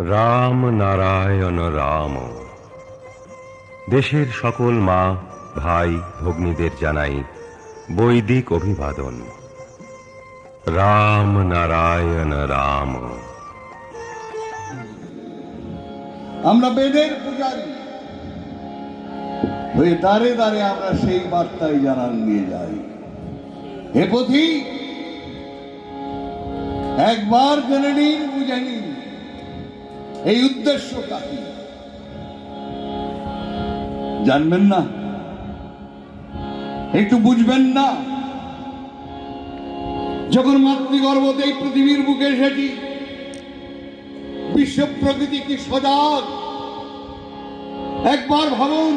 রাম নারায়ণ রাম। দেশের সকল মা, ভাই, ভগ্নীদের জানাই বৈদিক অভিবাদন। রাম নারায়ণ রাম। আমরা বেদের পূজারী। হয়ে দাঁড়ে দাঁড়ে আমরা সেই বার্তায় জানান দিয়ে যাই। হে পথি একবার জেনে নিন, বুঝে নিন। এই উদ্দেশ্য কাকি? জানবেন না? একটু বুঝবেন না? যখন মাতৃগর্ভতে এই পৃথিবীর বুকে এসেছি, বিশ্ব প্রকৃতি কি সজাগ? একবার ভাবুন,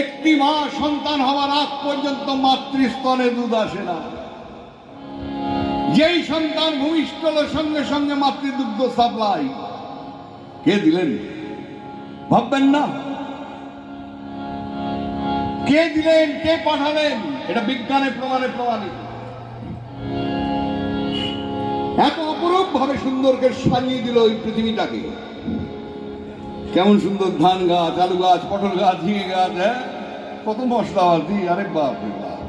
একটি মা সন্তান হওয়ার আগ পর্যন্ত মাতৃস্তনে দুধ আসে না। যেই সন্তান ভূমিষ্ঠলের সঙ্গে সঙ্গে মাতৃদুগ্ধ সাপ্লাই। কে দিলেন? ভাববেন না? কে দিলেন? কে পাঠালেন? এটা বিজ্ঞানের প্রমাণে প্রমাণিত। এত অপরূপ ভাবে সুন্দরকে সাজিয়ে দিল ওই পৃথিবীটাকে। কেমন সুন্দর ধান গাছ, আলু গাছ, পটল গাছ, ঝিঙে গাছ হ্যাঁ? কত মশলাপাতি আরে বাপ রে বাপ।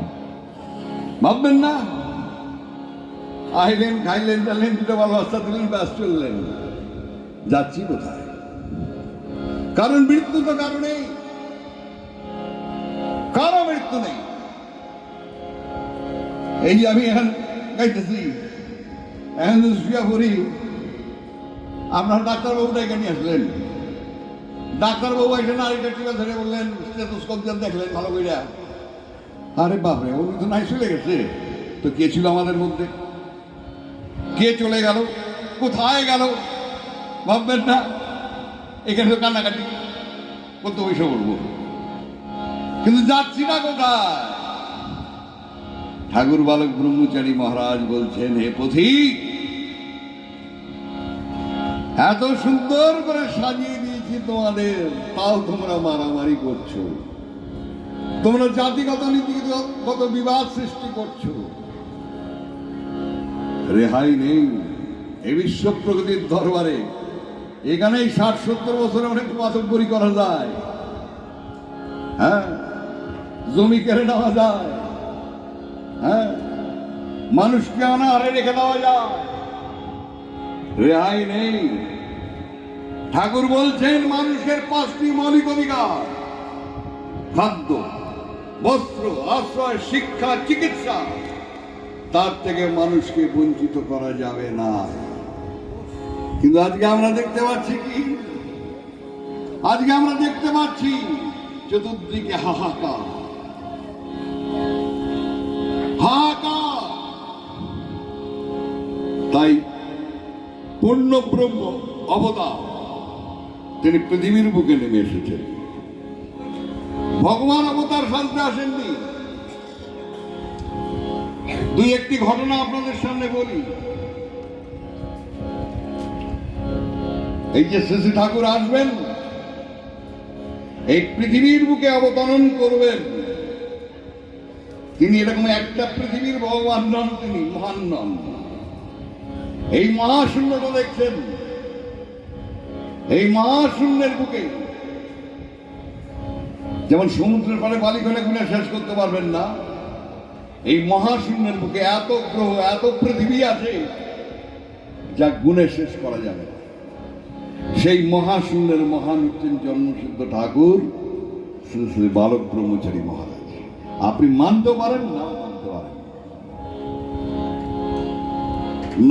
ভাববেন না? আইলেন, খাইলেন টাইলেন দুটো ভালোবাসা দিলেন, ব্যাস চললেন। যাচ্ছি কোথায়? কারণ মৃত্যু তো কারণে কারও মৃত্যু নেই। এই আমি এখন গাইতেছি। এখন শুয়ে পড়ি। আপনার ডাক্তারবাবুটা এখানে আসলেন। ডাক্তারবাবু এসে নারীটা টিপে ধরে বললেন, স্টেথোস্কোপ দেখলেন ভালো করে আরে বাপরে, উনি তো নাই চলে গেছে। তো কে ছিল আমাদের মধ্যে? কে চলে গেল। কোথায় গেল? ভাববেন না। এখানে তো কান্নাকাটি। কত পয়সা বলব। কিন্তু যাচ্ছি না কোথায়? ঠাকুর বালক ব্রহ্মচারী মহারাজ বলছেন, হে পথিক, এত সুন্দর করে সাজিয়ে দিয়েছি তোমাদের। তাও তোমরা মারামারি করছ। তোমরা জাতিগত নীতিগত বিবাদ সৃষ্টি করছ। রেহাই নেই। এ বিশ্ব প্রকৃতির দরবারে এখানেই ষাট, সত্তর বছরে অনেক মাতব্বরি করা যায়। হ্যাঁ? জমি কেড়ে নেওয়া যায়। হ্যাঁ? মানুষকে অনাহারে রেখে দেওয়া যায়। রেহাই নেই। ঠাকুর বলছেন, মানুষের পাঁচটি মৌলিক অধিকার। খাদ্য, বস্ত্র, আশ্রয়, শিক্ষা, চিকিৎসা। তার থেকে মানুষকে বঞ্চিত করা যাবে না। কিন্তু আজকে আমরা দেখতে পাচ্ছি কি? আজকে আমরা দেখতে পাচ্ছি চতুর্দিকে হাহাকার। হাহাকার! তাই পূর্ণ ব্রহ্ম অবতার তিনি পৃথিবীর বুকে নেমে এসেছেন। ভগবান অবতার শান্তি আসেননি। দুই একটি ঘটনা আপনাদের সামনে বলি। এই যে শ্রী ঠাকুর আসবেন, এই পৃথিবীর বুকে অবতরণ করবেন। তিনি এরকম একটা পৃথিবীর ভগবান নন, তিনি মহান নন। এই মহাশূন্যটা দেখছেন। এই মহাশূন্যের বুকে। যেমন সমুদ্রের পারে বালি গুনে শেষ করতে পারবেন না। এই মহাশূন্যের বুকে এত গ্রহ, এত পৃথিবী আছে যা গুণে শেষ করা যাবে। সেই মহাশূন্যের মহান হচ্ছেন জন্মসিদ্ধ ঠাকুর, শ্রী শ্রী বালক ব্রহ্মচারী মহারাজ। আপনি মানতে পারেন না মানতে পারেন।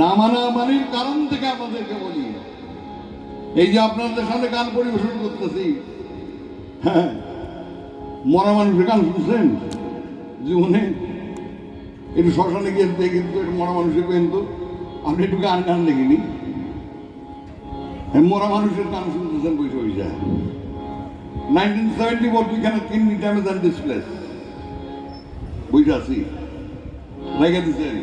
না মানা মানির কারণ থেকে আপনাদেরকে বলি, এই যে আপনাদের সামনে গান পরিবেশন করতেছি হ্যাঁ মরা মানুষের গান শুনছেন? জীবনে একটু শ্মশানে গিয়ে কিন্তু একটু মরা মানুষের কিন্তু আপনি একটু গান গান দেখিনি মরা মানুষের গান শুনতেছেন বসে বসে nineteen seventy four can't keen damage and displace বুঝে দিচ্ছেন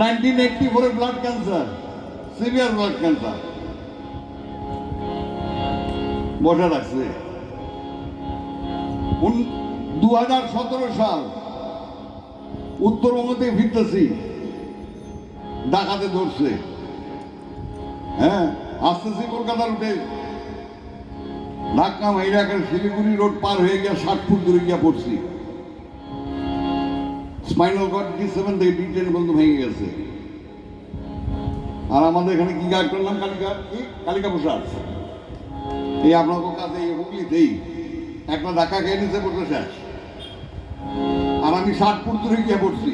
নাইনটিন এইটটি ফোরে blood cancer severe blood cancer বসে রাখছে দু হাজার সতেরো সাল উত্তরবঙ্গ ফিরতেছি। ডাকাতে ধরছে। হ্যাঁ আসতেছি কলকাতার উঠে ঢাকা মাইরা করে শিলিগুড়ি রোড পার হয়ে গিয়া ষাট ফুট দূরে গিয়ে পড়ছি। স্পাইনাল কর্ড ডি সেভেন থেকে ডি টেন পর্যন্ত ভেঙে গেছে। আর আমাদের এখানে কি গাছ করলাম? কালিকা, কি? কালিকা প্রসাদ। এই আপনার কাছে এই হুগলিতেই। একটা ধাক্কা খেয়ে নিতে পড়তে শেষ। আর আমি ষাট ফুট দূরে গিয়ে পড়ছি।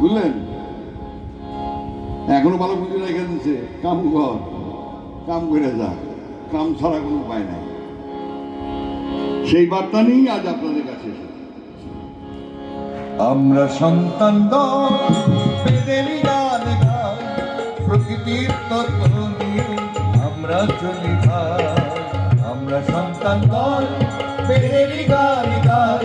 বুঝলেন? এখনও ভালো বুঝে রেখে দিচ্ছে কাম কর, কাম করে যা, কাম ছাড়া কোনো উপায় নাই। সেই বার্তা নিয়েই আজ আপনাদের কাছে আমরা সন্তান প্রকৃতির আমরা চলি আমরা সন্তান দল বেদেরই গান গাই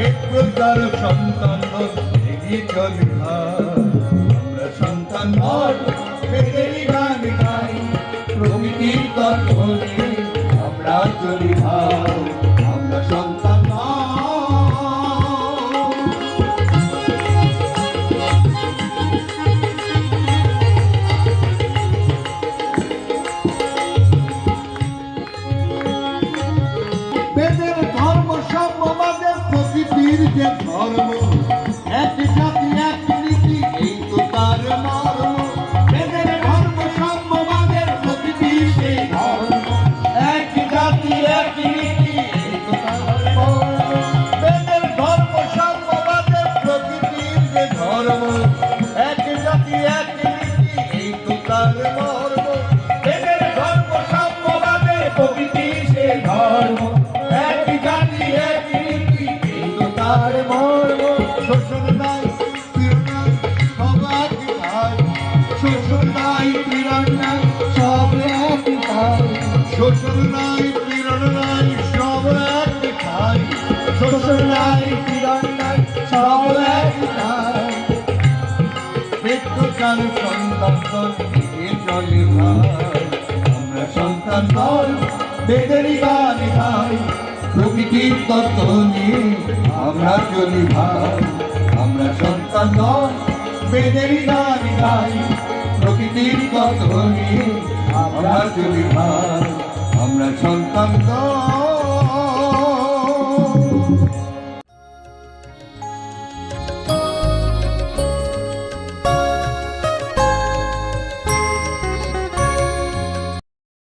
বিপ্লবতার সন্তান এগিয়ে চলি আমরা সন্তান নয় পেটেরই গান গাই প্রকৃতির তত্ত্ব আমরা চলি ভাই। শোষণ নাই পীড়ন নাই সব এক ভাই। শোষণ নাই পীড়ন নাই সব এক ভাই। শোষণ নাই পীড়ন নাই সব এক ভাই। বিদ্যুৎকার সন্তান এ চলে ভাই। আমরা সন্তান দল বেদেরই গান গাই প্রকৃতির তত্ত্ব নিয়ে আমরা চলি ভাই। আমরা সন্তান দল বেদেরই গান গাই প্রকৃতির কত আমরা চলি ভাই আমরা সন্তান